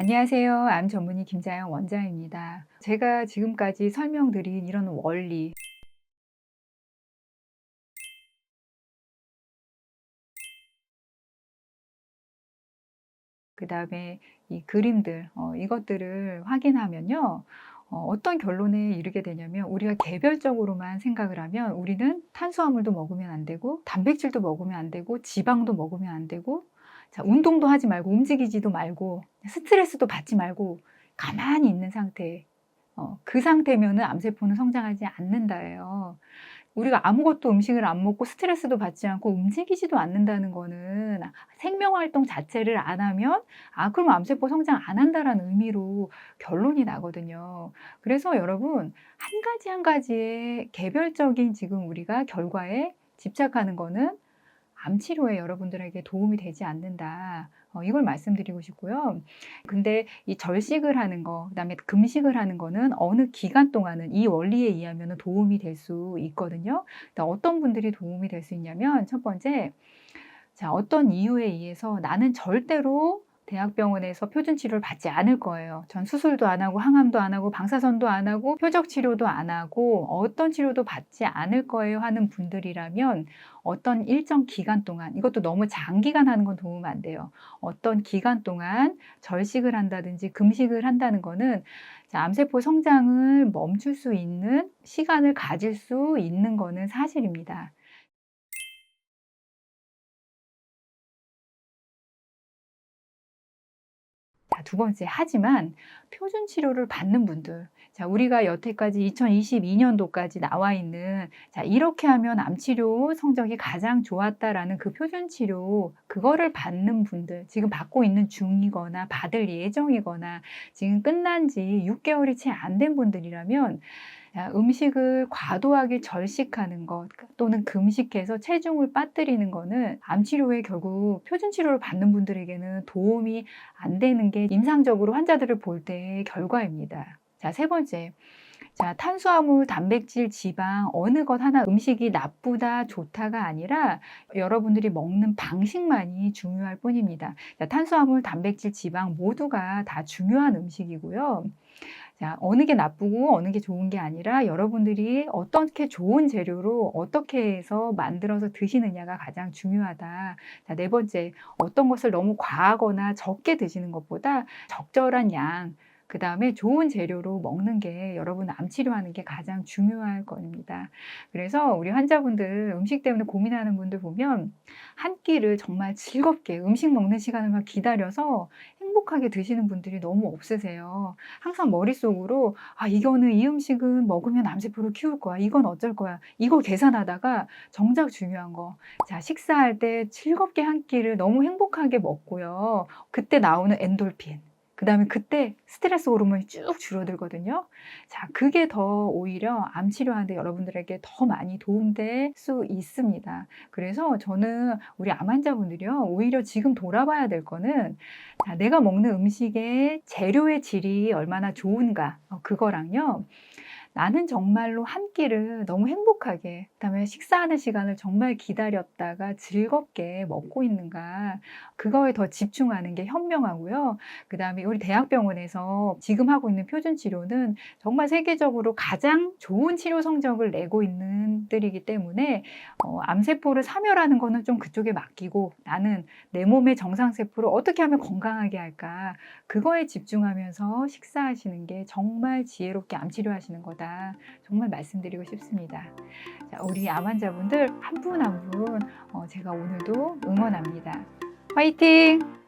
안녕하세요. 암 전문의 김자영 원장입니다. 제가 지금까지 설명드린 이런 원리, 그 다음에 이 그림들, 어, 이것들을 확인하면요. 어, 떤 결론에 이르게 되냐면 우리가 개별적으로만 생각을 하면 우리는 탄수화물도 먹으면 안 되고 단백질도 먹으면 안 되고 지방도 먹으면 안 되고 자, 운동도 하지 말고 움직이지도 말고 스트레스도 받지 말고 가만히 있는 상태. 어, 그 상태면은 암세포는 성장하지 않는다예요. 우리가 아무것도 음식을 안 먹고 스트레스도 받지 않고 움직이지도 않는다는 거는 생명 활동 자체를 안 하면 아 그럼 암세포 성장 안 한다라는 의미로 결론이 나거든요. 그래서 여러분 한 가지 한 가지의 개별적인 지금 우리가 결과에 집착하는 거는 암 치료에 여러분들에게 도움이 되지 않는다. 어, 이걸 말씀드리고 싶고요. 근데 이 절식을 하는 거, 그다음에 금식을 하는 거는 어느 기간 동안은 이 원리에 의하면 도움이 될 수 있거든요. 그러니까 어떤 분들이 도움이 될 수 있냐면 첫 번째, 자 어떤 이유에 의해서 나는 절대로 대학병원에서 표준 치료를 받지 않을 거예요. 전 수술도 안 하고 항암도 안 하고 방사선도 안 하고 표적 치료도 안 하고 어떤 치료도 받지 않을 거예요 하는 분들이라면 어떤 일정 기간 동안 이것도 너무 장기간 하는 건 도움 안 돼요. 어떤 기간 동안 절식을 한다든지 금식을 한다는 거는 암세포 성장을 멈출 수 있는 시간을 가질 수 있는 거는 사실입니다. 두 번째, 하지만 표준 치료를 받는 분들, 자, 우리가 여태까지 2022년도까지 나와 있는, 자, 이렇게 하면 암 치료 성적이 가장 좋았다라는 그 표준 치료, 그거를 받는 분들, 지금 받고 있는 중이거나 받을 예정이거나 지금 끝난 지 6개월이 채 안 된 분들이라면 음식을 과도하게 절식하는 것 또는 금식해서 체중을 빠뜨리는 거는 암 치료에 결국 표준 치료를 받는 분들에게는 도움이 안 되는 게 임상적으로 환자들을 볼 때의 결과입니다. 자, 세 번째. 자, 탄수화물, 단백질, 지방 어느 것 하나 음식이 나쁘다, 좋다가 아니라 여러분들이 먹는 방식만이 중요할 뿐입니다. 자, 탄수화물, 단백질, 지방 모두가 다 중요한 음식이고요. 자, 어느 게 나쁘고 어느 게 좋은 게 아니라 여러분들이 어떻게 좋은 재료로 어떻게 해서 만들어서 드시느냐가 가장 중요하다. 자, 네 번째, 어떤 것을 너무 과하거나 적게 드시는 것보다 적절한 양, 그 다음에 좋은 재료로 먹는 게 여러분 암 치료하는 게 가장 중요할 겁니다. 그래서 우리 환자분들 음식 때문에 고민하는 분들 보면 한 끼를 정말 즐겁게 음식 먹는 시간을 막 기다려서 행복하게 드시는 분들이 너무 없으세요. 항상 머릿속으로 아 이거는 이 음식은 먹으면 암세포를 키울 거야. 이건 어쩔 거야. 이거 계산하다가 정작 중요한 거. 자 식사할 때 즐겁게 한 끼를 너무 행복하게 먹고요. 그때 나오는 엔돌핀. 그 다음에 그때 스트레스 호르몬이 쭉 줄어들거든요. 자, 그게 더 오히려 암 치료하는데 여러분들에게 더 많이 도움될 수 있습니다. 그래서 저는 우리 암 환자분들이요, 오히려 지금 돌아봐야 될 거는 자, 내가 먹는 음식의 재료의 질이 얼마나 좋은가, 어, 그거랑요. 나는 정말로 한 끼를 너무 행복하게, 그 다음에 식사하는 시간을 정말 기다렸다가 즐겁게 먹고 있는가, 그거에 더 집중하는 게 현명하고요. 그 다음에 우리 대학병원에서 지금 하고 있는 표준 치료는 정말 세계적으로 가장 좋은 치료 성적을 내고 있는 들이기 때문에 어, 암세포를 사멸하는 거는 좀 그쪽에 맡기고 나는 내 몸의 정상세포를 어떻게 하면 건강하게 할까, 그거에 집중하면서 식사하시는 게 정말 지혜롭게 암 치료하시는 거다. 거다. 정말 말씀드리고 싶습니다. 자, 우리 암 환자분들 한 분 한분 한 분, 어, 제가 오늘도 응원합니다. 화이팅!